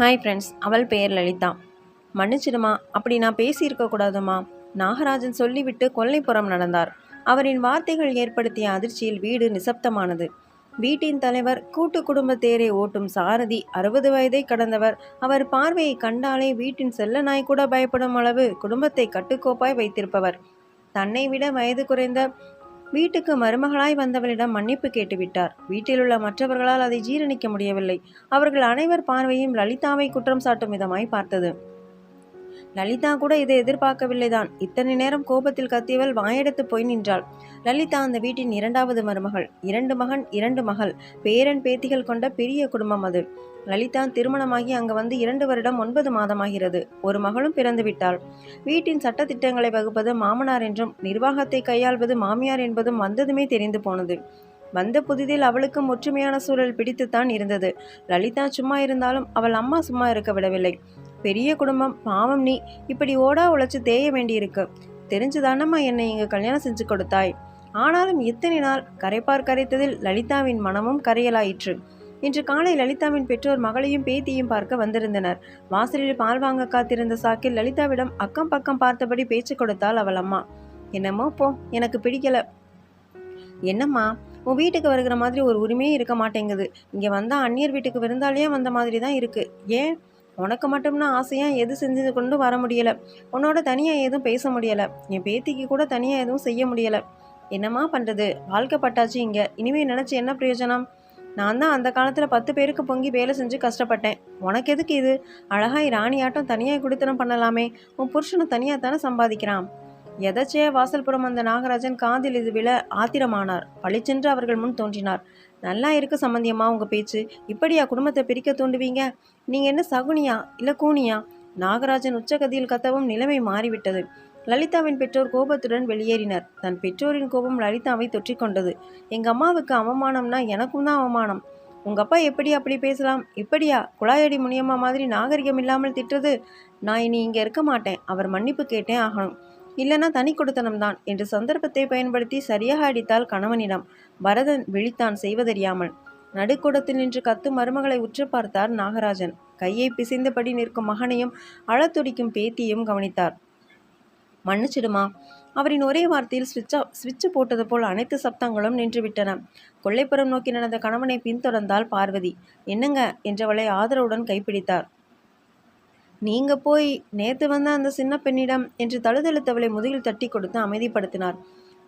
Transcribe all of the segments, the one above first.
Hi friends அவள் பெயர் லலிதா. மன்னிச்சிடுமா அப்படி நான் பேசியிருக்க கூடாதுமா? நாகராஜன் சொல்லிவிட்டு கொல்லைப்புறம் நடந்தார். அவரின் வார்த்தைகள் ஏற்படுத்திய அதிர்ச்சியில் வீடு நிசப்தமானது. வீட்டின் தலைவர் கூட்டு குடும்ப தேரை ஓட்டும் சாரதி அறுபது வயதை கடந்தவர். அவர் பார்வையை கண்டாலே வீட்டின் செல்ல நாய் கூட பயப்படும் அளவு குடும்பத்தை கட்டுக்கோப்பாய் வைத்திருப்பவர். தன்னை விட வயது குறைந்த வீட்டுக்கு மருமகளாய் வந்தவளிடம் மன்னிப்பு கேட்டுவிட்டார். வீட்டிலுள்ள மற்றவர்களால் அதை ஜீரணிக்க முடியவில்லை. அவர்கள் அனைவர் பார்வையும் லலிதாவை குற்றம் சாட்டும் விதமாய் பார்த்தது. லலிதா கூட இதை எதிர்பார்க்கவில்லைதான். இத்தனை நேரம் கோபத்தில் கத்தியவள் வாயெடுத்து போய் நின்றாள். லலிதா அந்த வீட்டின் இரண்டாவது மருமகள். இரண்டு மகன் இரண்டு மகள். பேரன் பேத்திகள் கொண்ட பெரிய குடும்பம் அது. லலிதா திருமணமாகி அங்கு வந்து இரண்டு வருடம் ஒன்பது மாதமாகிறது. ஒரு மகளும் பிறந்து விட்டாள் வீட்டின் சட்டத்திட்டங்களை வகுப்பது மாமனார் என்றும் நிர்வாகத்தை கையாள்வது மாமியார் என்பதும் வந்ததுமே தெரிந்து போனது. வந்த புதிதில் அவளுக்கும் ஒற்றுமையான சூழல் பிடித்துத்தான் இருந்தது. லலிதா சும்மா இருந்தாலும் அவள் அம்மா சும்மா இருக்க விடவில்லை. பெரிய குடும்பம் பாவம் நீ. இப்படி ஓடா உழைச்சு தேய வேண்டியிருக்கு. தெரிஞ்சுதானம்மா என்னை இங்கு கல்யாணம் செஞ்சு கொடுத்தாய். ஆனாலும் இத்தனை நாள் கரைப்பார் கரைத்ததில் லலிதாவின் மனமும் கரையலாயிற்று. இன்று காலை லலிதாவின் பெற்றோர் மகளையும் பேத்தியும் பார்க்க வந்திருந்தனர். வாசலில் பால் வாங்க காத்திருந்த சாக்கில் லலிதாவிடம் அக்கம் பக்கம் பார்த்தபடி பேச்சு கொடுத்தாள் அவள் அம்மா. என்னமோ போ எனக்கு பிடிக்கல. என்னம்மா உன் வீட்டுக்கு வருகிற மாதிரி ஒரு உரிமையே இருக்க மாட்டேங்குது. இங்கே வந்தால் அந்நியர் வீட்டுக்கு விருந்தாலேயே வந்த மாதிரி தான் இருக்குது ஏன்? உனக்கு மட்டும்னா ஆசையாக எது செஞ்சு கொண்டு வர முடியலை? உன்னோட தனியாக எதுவும் பேச முடியலை. என் பேத்திக்கு கூட தனியாக எதுவும் செய்ய முடியலை. என்னம்மா பண்ணுறது வாழ்க்கைப்பட்டாச்சு இங்கே. இனிமேல் நினச்சி என்ன பிரயோஜனம்? நான் தான் அந்த காலத்தில் பத்து பேருக்கு பொங்கி வேலை செஞ்சு கஷ்டப்பட்டேன். உனக்கு எதுக்கு இது? அழகாய் ராணியாட்டம் தனியாக குடித்தனம் பண்ணலாமே. உன் புருஷனும் தனியாக தானே சம்பாதிக்கிறான். எதச்சே வாசல்புறம் அந்த நாகராஜன் காதில் இது விழ ஆத்திரமானார். பழிச்சென்று அவர்கள் முன் தோன்றினார். நல்லா இருக்கு சம்பந்தியம்மா உங்கள் பேச்சு. இப்படியா குடும்பத்தை பிரிக்க தூண்டுவீங்க? நீங்கள் என்ன சகுனியா இல்லை கூனியா? நாகராஜன் உச்சகதியில் கத்தவும் நிலைமை மாறிவிட்டது. லலிதாவின் பெற்றோர் கோபத்துடன் வெளியேறினர். தன் பெற்றோரின் கோபம் லலிதாவை தொற்றிக்கொண்டது எங்க அம்மாவுக்கு அவமானம்னா எனக்கும் தான் அவமானம். உங்க அப்பா எப்படி அப்படி பேசலாம்? இப்படியா? குழாயடி முனியம்மா மாதிரி நாகரிகம் இல்லாமல் திட்டுறது? நான் இனி இங்கே இருக்க மாட்டேன். அவர் மன்னிப்பு கேட்டே ஆகணும். இல்லைன்னா தனி கொடுத்தனம்தான் என்று சந்தர்ப்பத்தை பயன்படுத்தி சரியாக அடித்தால் கணவனிடம். பரதன் விழித்தான் செய்வதறியாமல். நடுக்கூடத்தில் நின்று கத்து மருமகளை உற்று பார்த்தார் நாகராஜன். கையை பிசைந்தபடி நிற்கும் மகனையும் அழத்துடிக்கும் பேத்தியும் கவனித்தார். மன்னிச்சிடுமா. அவரின் ஒரே வார்த்தையில் ஸ்விட்சா ஸ்விட்ச் போட்டது போல் அனைத்து சப்தங்களும் நின்றுவிட்டன. கொள்ளைப்புறம் நோக்கி நடந்த கணவனை பின்தொடர்ந்தால் பார்வதி. என்னங்க? என்றவளை ஆதரவுடன் கைப்பிடித்தார். நீங்க போய் நேத்து வந்த அந்த சின்ன பெண்ணிடம் என்று தழுதழுத்தவளை முதுகில் தட்டி கொடுத்து அமைதிப்படுத்தினார்.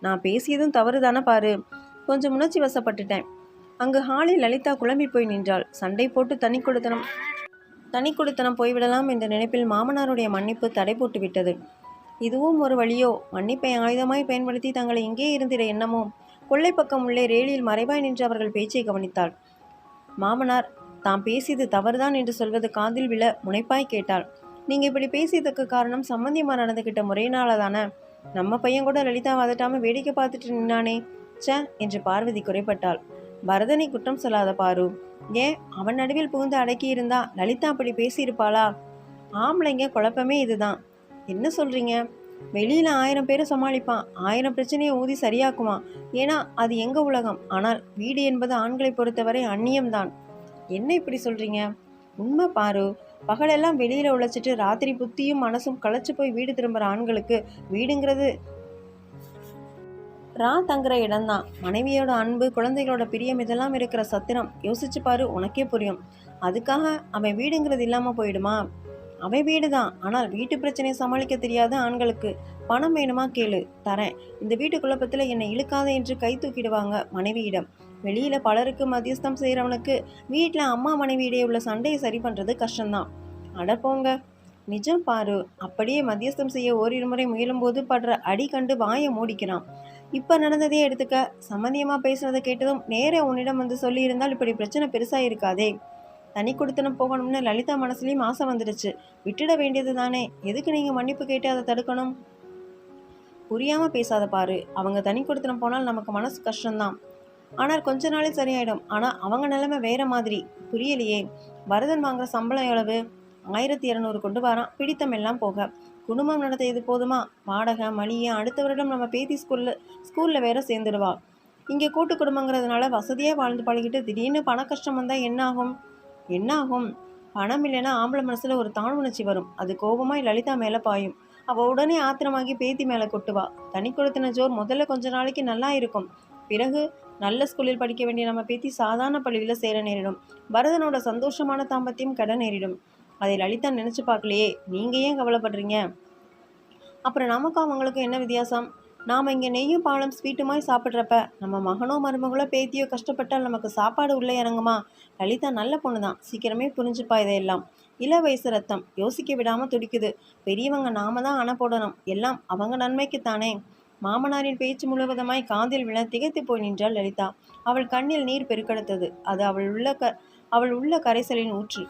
நான் பேசியதும் தவறுதானே பாரு. கொஞ்சம் உணர்ச்சி வசப்பட்டுட்டேன். அங்கு ஹாலில் லலிதா குழம்பி போய் நின்றாள். சண்டை போட்டு தனி கொடுத்தனம் தனி கொடுத்தனம் போய்விடலாம் என்ற நினைப்பில் மாமனாருடைய மன்னிப்பு தடை போட்டு விட்டது இதுவும் ஒரு வழியோ? மன்னிப்பை ஆயுதமாய் பயன்படுத்தி தங்களை இங்கே இருந்திட எண்ணமோ கொள்ளை பக்கம் உள்ளே ரேலியில் மறைவாய் நின்று அவர்கள் பேச்சை கவனித்தாள். மாமனார் தாம் பேசியது தவறுதான் என்று சொல்வது காதில் விழ முனைப்பாய் கேட்டாள். நீங்க இப்படி பேசியதுக்கு காரணம் சம்மந்தியமா நடந்துக்கிட்ட முறையினால தானே நம்ம பையன் கூட லலிதா வதட்டாம வேடிக்கை பார்த்துட்டு நின்னானே? ச என்று பார்வதி குறைப்பட்டாள் பரதனை குற்றம் சொல்லாத பாரு. ஏன் அவன் நடுவில் புகுந்து அடக்கி இருந்தா லலிதா அப்படி பேசியிருப்பாளா? ஆம்பளைங்க குழப்பமே இதுதான். என்ன சொல்கிறீங்க வெளியில் ஆயிரம் பேரை சமாளிப்பான். ஆயிரம் பிரச்சனையை ஊதி சரியாக்குவான். ஏன்னா அது எங்கள் உலகம்? ஆனால் வீடு என்பது ஆண்களை பொறுத்தவரை அந்நியம்தான். என்ன இப்படி சொல்கிறீங்க உண்மை பாரு. பகலெல்லாம் வெளியில் உழைச்சிட்டு ராத்திரி புத்தியும் மனசும் களைச்சு போய் வீடு திரும்புகிற ஆண்களுக்கு வீடுங்கிறது ரா தங்குற இடம்தான். மனைவியோட அன்பு குழந்தைகளோட பிரியம் இதெல்லாம் இருக்கிற சத்திரம். யோசிச்சு பாரு உனக்கே புரியும். அதுக்காக அவன் வீடுங்கிறது இல்லாமல் போயிடுமா? அவன் வீடு தான். ஆனால் வீட்டு பிரச்சனையை சமாளிக்க தெரியாத ஆண்களுக்கு பணம் வேணுமா கேளு தரேன். இந்த வீட்டு குழப்பத்தில் என்னை இழுக்காத என்று கை தூக்கிடுவாங்க மனைவியிடம். வெளியில் பலருக்கு மத்தியஸ்தம் செய்கிறவனுக்கு வீட்டில் அம்மா மனைவியிடையே உள்ள சண்டையை சரி பண்ணுறது கஷ்டம்தான். அட போங்க. நிஜம் பாரு அப்படியே மத்தியஸ்தம் செய்ய ஓரிரு முறை முயலும்போது படுற அடி கண்டு வாயை மூடிக்கிறான். இப்போ நடந்ததே எடுத்துக்க. சம்மந்தியமாக பேசுனதை கேட்டதும் நேரே உன்னிடம் வந்து சொல்லியிருந்தால் இப்படி பிரச்சனை பெருசாக இருக்காதே தனி கொடுத்தனம் போகணும்னு லலிதா மனசுலேயும் ஆசை வந்துடுச்சு. விட்டுட வேண்டியது தானே எதுக்கு நீங்கள் மன்னிப்பு கேட்டு அதை தடுக்கணும்? புரியாமல் பேசாத பாரு. அவங்க தனி கொடுத்தனம் போனால் நமக்கு மனசு கஷ்டம்தான். ஆனால் கொஞ்ச நாளே சரியாயிடும். ஆனால் அவங்க நிலைமை வேற மாதிரி. புரியலையே. பரதன் வாங்குற சம்பளம் எவ்வளவு? ஆயிரத்தி இரநூறு கொண்டு வரான். பிடித்தம் எல்லாம் போக. குடும்பம் நடத்த இது போதுமா? வாடகை மளிகை அடுத்த வருடம் நம்ம பேத்தி ஸ்கூலில் ஸ்கூலில் வேற சேர்ந்துடுவா. இங்கே கூட்டு குடும்பங்கிறதுனால வசதியாக வாழ்ந்து பழகிட்டு திடீர்னு பண கஷ்டம் வந்தால் என்ன ஆகும்? என்ன ஆகும் பணம் இல்லைன்னா ஆம்பளை மனசில் ஒரு தாழ்வுணர்ச்சி வரும். அது கோபமாய் லலிதா மேலே பாயும். அவள் உடனே ஆத்திரமாகி பேத்தி மேலே கொட்டுவா. தனி கொடுத்தின ஜோர் முதல்ல கொஞ்ச நாளைக்கு நல்லா இருக்கும். பிறகு நல்ல ஸ்கூலில் படிக்க வேண்டிய நம்ம பேத்தி சாதாரண பள்ளியில் சேர நேரிடும். பரதனோட சந்தோஷமான தாம்பத்தியம் கடன் நேரிடும். அதை லலிதா நினச்சி பார்க்கலையே. நீங்கள் ஏன் கவலைப்படுறீங்க? அப்புறம் நமக்கும் அவங்களுக்கும் என்ன வித்தியாசம்? நாம் இங்கே நெய்யும் பாலம் ஸ்வீட்டுமாய் சாப்பிட்றப்ப நம்ம மகனோ மருமகளோ பேத்தியோ கஷ்டப்பட்டால் நமக்கு சாப்பாடு உள்ளே இறங்குமா? லலிதா நல்ல பொண்ணு தான் சீக்கிரமே புரிஞ்சுப்பா இதையெல்லாம். இள வயசு ரத்தம். யோசிக்க விடாமல் துடிக்குது. பெரியவங்க நாம தான் அணை போடணும். எல்லாம் அவங்க நன்மைக்குத்தானே. மாமனாரின் பேச்சு முழுவதுமாய் காதில் விழ திகைத்து போய் நின்றாள் லலிதா. அவள் கண்ணில் நீர் பெருக்கெடுத்தது. அது அவள் உள்ள க அவள் உள்ள கரைசலின் ஊற்று.